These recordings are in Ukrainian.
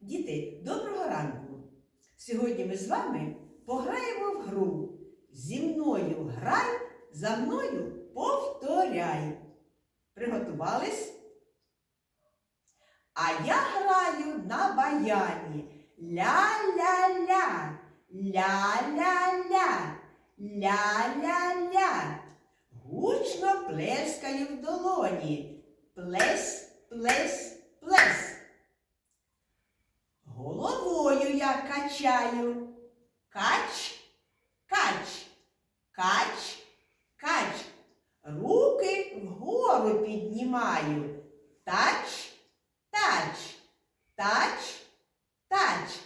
Діти, доброго ранку! Сьогодні ми з вами пограємо в гру. Зі мною грай, за мною повторяй. Приготувались? А я граю на баяні. Ля-ля-ля, ля-ля-ля, ля-ля-ля. Гучно плескаю в долоні. Плес, плес, плес. Головою я качаю. Кач, кач, кач, кач. Руки вгору піднімаю. Тач, тач, тач, тач.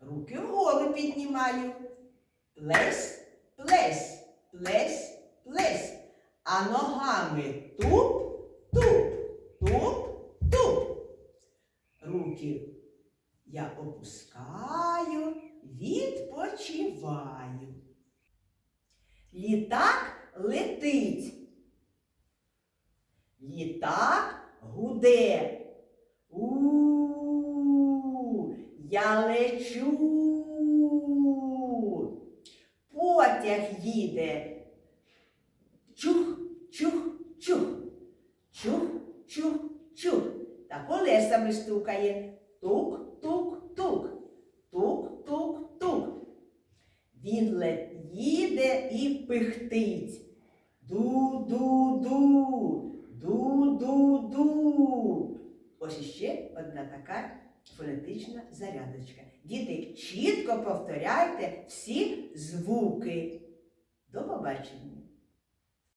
Руки вгору піднімаю. Плес, плес, плес, плес. А ногами туп, туп, туп, туп. Руки я опускаю, відпочиваю. Літак летить. Літак гуде. У, я лечу. Потяг їде. Чух, чух, чух. Чух, чух, чух. Та колесами стукає. Тук, тук, тук. Тук, тук, тук. Він їде і пихтить. Ду-ду-ду. Ду-ду-ду. Ось іще одна така фонетична зарядочка. Діти, чітко повторяйте всі звуки. До побачення.